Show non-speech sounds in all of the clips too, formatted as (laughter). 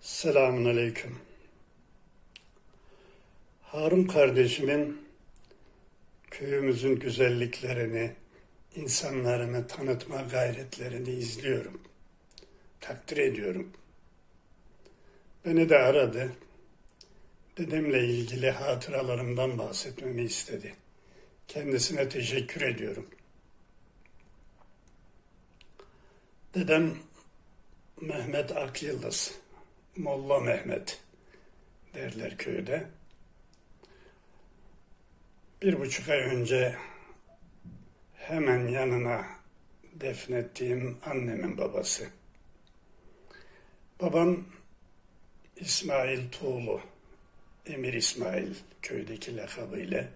Selamun Aleyküm. Harun kardeşimin köyümüzün güzelliklerini, insanlarını tanıtma gayretlerini izliyorum. Takdir ediyorum. Beni de aradı. Dedemle ilgili hatıralarımdan bahsetmemi istedi. Kendisine teşekkür ediyorum. Dedem Mehmet Akyıldız, Molla Mehmet derler köyde. Bir buçuk ay önce hemen yanına defnettiğim annemin babası. Babam İsmail Tuğlu, Emir İsmail köydeki lakabıyla.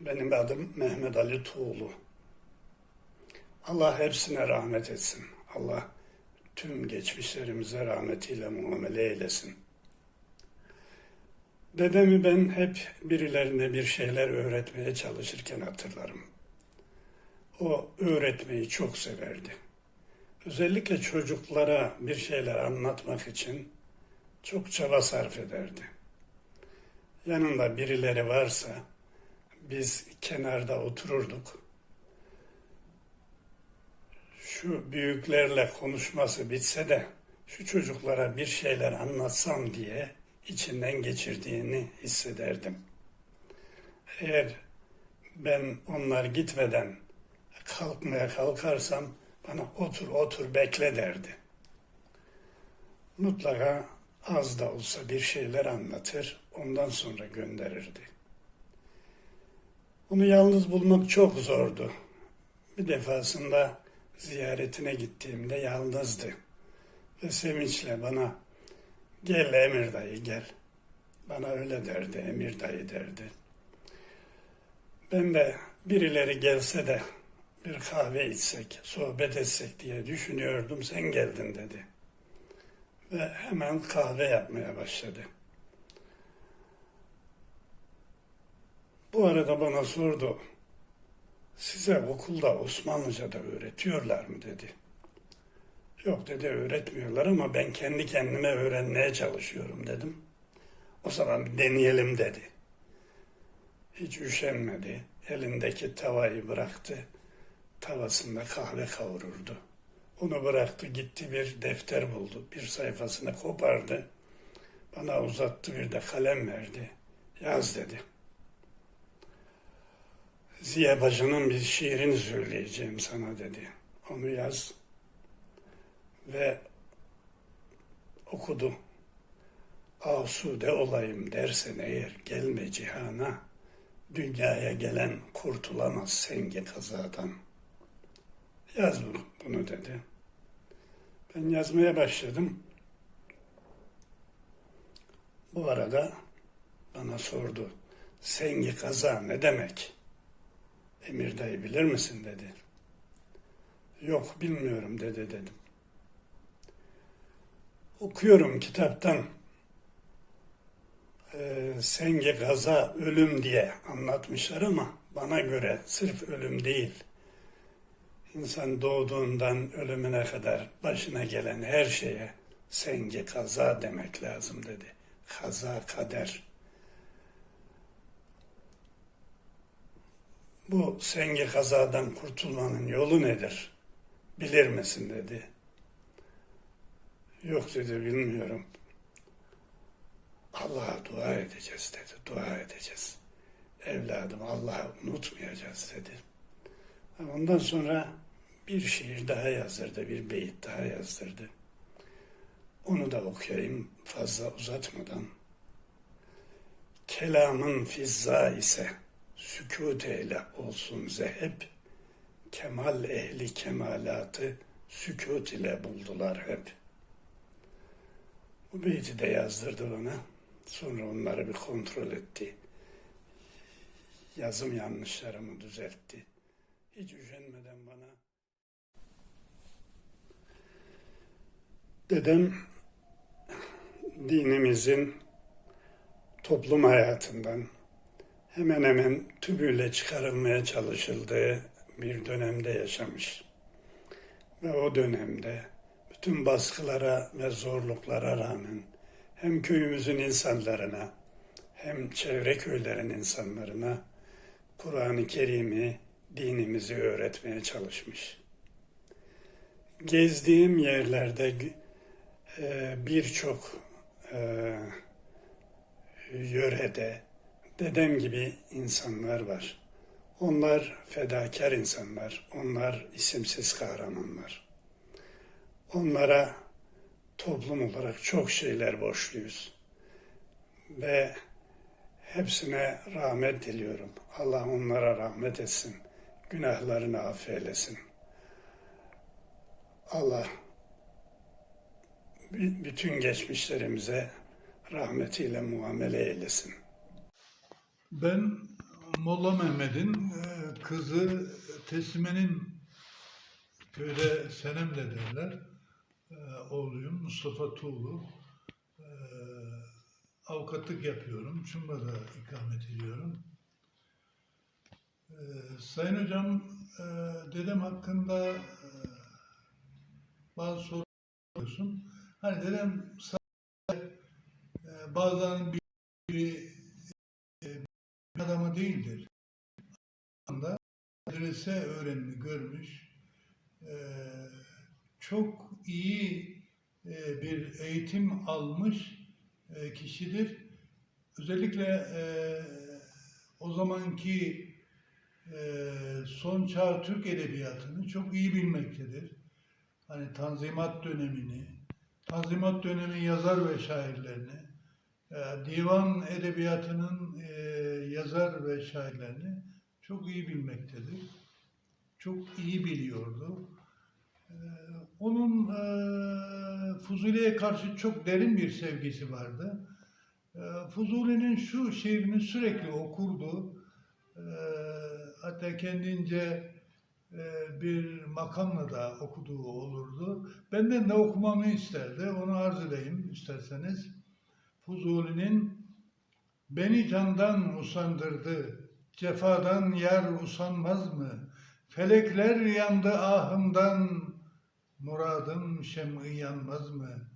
Benim adım Mehmet Ali Tuğlu. Allah hepsine rahmet etsin. Allah tüm geçmişlerimize rahmetiyle muamele eylesin. Dedemi ben hep birilerine bir şeyler öğretmeye çalışırken hatırlarım. O öğretmeyi çok severdi. Özellikle çocuklara bir şeyler anlatmak için çok çaba sarf ederdi. Yanında birileri varsa biz kenarda otururduk şu büyüklerle konuşması bitse de şu çocuklara bir şeyler anlatsam diye içinden geçirdiğini hissederdim. Eğer ben onlar gitmeden kalkmaya kalkarsam bana otur otur bekle derdi. Mutlaka az da olsa bir şeyler anlatır, ondan sonra gönderirdi. Onu yalnız bulmak çok zordu. Bir defasında ziyaretine gittiğimde yalnızdı. Ve sevinçle bana gel Emir dayı gel. Bana öyle derdi, Emir dayı derdi. Ben de birileri gelse de bir kahve içsek, sohbet etsek diye düşünüyordum. Sen geldin dedi. Ve hemen kahve yapmaya başladı. Bu arada bana sordu. Size okulda Osmanlıca da öğretiyorlar mı dedi. Yok dedi öğretmiyorlar ama ben kendi kendime öğrenmeye çalışıyorum dedim. O zaman deneyelim dedi. Hiç üşenmedi. Elindeki tavayı bıraktı. Tavasında kahve kavururdu. Onu bıraktı gitti bir defter buldu. Bir sayfasını kopardı. Bana uzattı bir de kalem verdi. Yaz dedi. Ziya Bacı'nın bir şiirini söyleyeceğim sana dedi. Onu yaz. Ve okudu. Asude olayım dersen eğer gelme cihana, dünyaya gelen kurtulamaz sengi kazadan. Yaz bunu dedi. Ben yazmaya başladım. Bu arada bana sordu. Sengi kaza ne demek? Emir dayı bilir misin dedi. Yok bilmiyorum dedi dedim. Okuyorum kitaptan. Ee, senge gaza ölüm diye anlatmışlar ama bana göre sırf ölüm değil. İnsan doğduğundan ölümüne kadar başına gelen her şeye senge kaza demek lazım dedi. Kaza kader. Bu sengi kazadan kurtulmanın yolu nedir? Bilir misin dedi. Yok dedi bilmiyorum. Allah'a dua edeceğiz dedi. Dua edeceğiz. Evladım Allah'ı unutmayacağız dedi. Ondan sonra bir şiir daha yazdırdı, bir beyit daha yazdırdı. Onu da okuyayım fazla uzatmadan. Kelamın fizza ise sükut eyle olsun zehep, kemal ehli kemalatı sükut ile buldular hep. Bu beyti de yazdırdı bana. Sonra onları bir kontrol etti. Yazım yanlışlarımı düzeltti. Hiç üşenmeden bana dedem dinimizin toplum hayatından, hemen hemen tümüyle çıkarılmaya çalışıldığı bir dönemde yaşamış. Ve o dönemde tüm baskılara ve zorluklara rağmen hem köyümüzün insanlarına hem çevre köylerin insanlarına Kur'an-ı Kerim'i, dinimizi öğretmeye çalışmış. Gezdiğim yerlerde e, birçok e, yörede dedem gibi insanlar var. Onlar fedakar insanlar, onlar isimsiz kahramanlar. Onlara toplum olarak çok şeyler borçluyuz. Ve hepsine rahmet diliyorum. Allah onlara rahmet etsin. Günahlarını affeylesin. Allah bütün geçmişlerimize rahmetiyle muamele eylesin. Ben Molla Mehmet'in e, kızı Teslime'nin köyde Senem'le derler. E, Oğluyum Mustafa Tuğlu. E, Avukatlık yapıyorum. Çumba'da ikamet ediyorum. Sayın Hocam, dedem hakkında bazı sorular soruyorsun. Hani dedem sadece bazen bir adamı değildir. Anda medrese öğrenimi görmüş, eee, çok iyi eee, bir eğitim almış eee, kişidir. Özellikle o zamanki son çağ Türk edebiyatını çok iyi bilmektedir. Hani Tanzimat dönemini, Tanzimat dönemi yazar ve şairlerini, e, divan edebiyatının e, yazar ve şairlerini çok iyi bilmektedir. Çok iyi biliyordu. E, onun e, Fuzuli'ye karşı çok derin bir sevgisi vardı. E, Fuzuli'nin şu şiirini sürekli okurdu. Hatta kendince e, bir makamla da okuduğu olurdu. Benden de okumamı isterdi. Onu arz edeyim isterseniz. Fuzuli'nin beni candan usandırdı, cefadan yar usanmaz mı? Felekler yandı ahımdan, muradım şem'i yanmaz mı?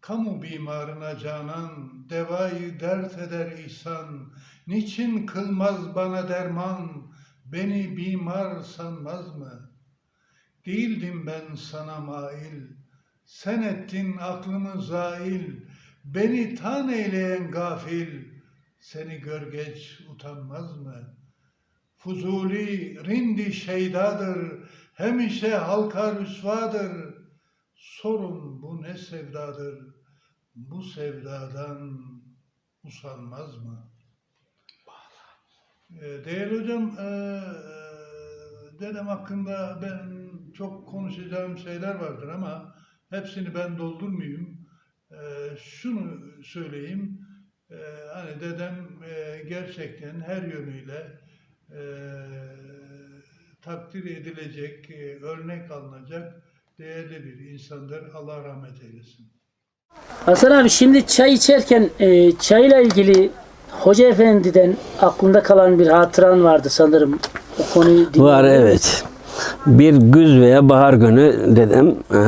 Kamu bimarına canan, devayı dert eder ihsan, niçin kılmaz bana derman, beni bimar sanmaz mı? Değildim ben sana mail, sen ettin aklımı zail, beni tan eyleyen gafil, seni gör geç utanmaz mı? Fuzuli rindi şeydadır, hemişe halka rüsvadır. Sorun bu ne sevdadır, bu sevdadan usanmaz mı? Ee, Değerli hocam, eee, dedem hakkında ben çok konuşacağım şeyler vardır ama hepsini ben doldurmayayım. Eee, şunu söyleyeyim, eee, hani dedem eee, gerçekten her yönüyle eee, takdir edilecek, eee, örnek alınacak değerli bir insandır. Allah rahmet eylesin. Hasan abi şimdi çay içerken e, çayla ilgili Hoca Efendi'den aklında kalan bir hatıran vardı sanırım. O konuyu dinleyelim. Var evet. Bir güz veya bahar günü dedim eee,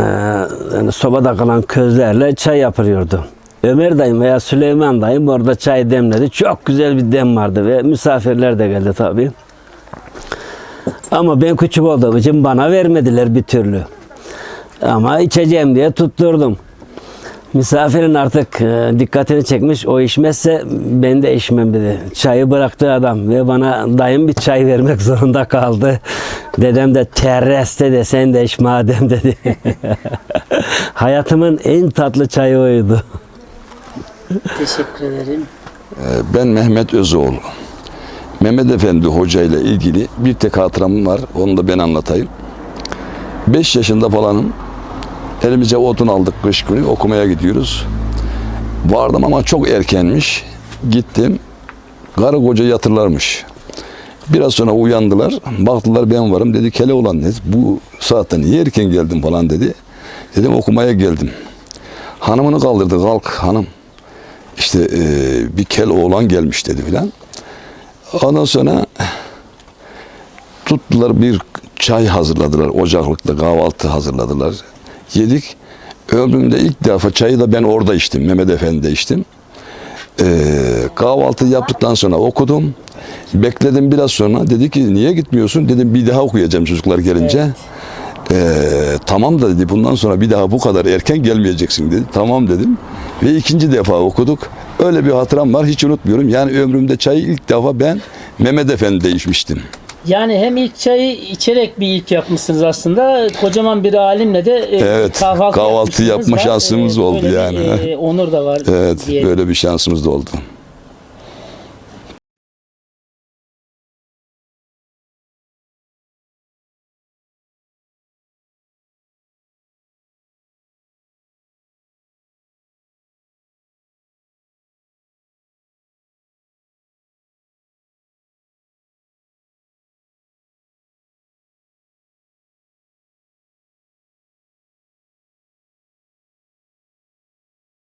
yani sobada kalan közlerle çay yapılıyordu. Ömer dayım veya Süleyman dayım orada çay demledi. Çok güzel bir dem vardı ve misafirler de geldi tabii. Ama ben küçük olduğum için bana vermediler bir türlü. Ama içeceğim diye tutturdum. Misafirin artık e, dikkatini çekmiş. O içmezse ben de içmem dedi. Çayı bıraktı adam ve bana dayım bir çay vermek (laughs) zorunda kaldı. Dedem de terreste de sen de iç madem (laughs) dedi. (laughs) Hayatımın en tatlı çayı oydu. Teşekkür ederim. Ee, Ben Mehmet Özoğlu. Mehmet Efendi Hoca ile ilgili bir tek hatıram var. Onu da ben anlatayım. 5 yaşında falanım. Elimize odun aldık kış günü. Okumaya gidiyoruz. Vardım ama çok erkenmiş. Gittim. Karı koca yatırlarmış. Biraz sonra uyandılar. Baktılar ben varım. Dedi kele olan dedi. Bu saatte niye erken geldin falan dedi. Dedim okumaya geldim. Hanımını kaldırdı. Kalk hanım. İşte e, bir kel oğlan gelmiş dedi filan. Ondan sonra tuttular bir çay hazırladılar. Ocaklıkta kahvaltı hazırladılar. Yedik. Ömrümde ilk defa çayı da ben orada içtim. Mehmet Efendi'de içtim. Ee, kahvaltı yaptıktan sonra okudum. Bekledim biraz sonra. Dedi ki niye gitmiyorsun? Dedim bir daha okuyacağım çocuklar gelince. Ee, tamam da dedi bundan sonra bir daha bu kadar erken gelmeyeceksin dedi. Tamam dedim. Ve ikinci defa okuduk. Öyle bir hatıram var hiç unutmuyorum. Yani ömrümde çayı ilk defa ben Mehmet Efendi'de içmiştim. Yani hem ilk çayı içerek bir ilk yapmışsınız aslında. Kocaman bir alimle de e, Evet, kahvaltı, kahvaltı yapma var. şansımız E, oldu böyle bir, yani. e, onur da var. Evet diyelim. böyle bir şansımız da oldu.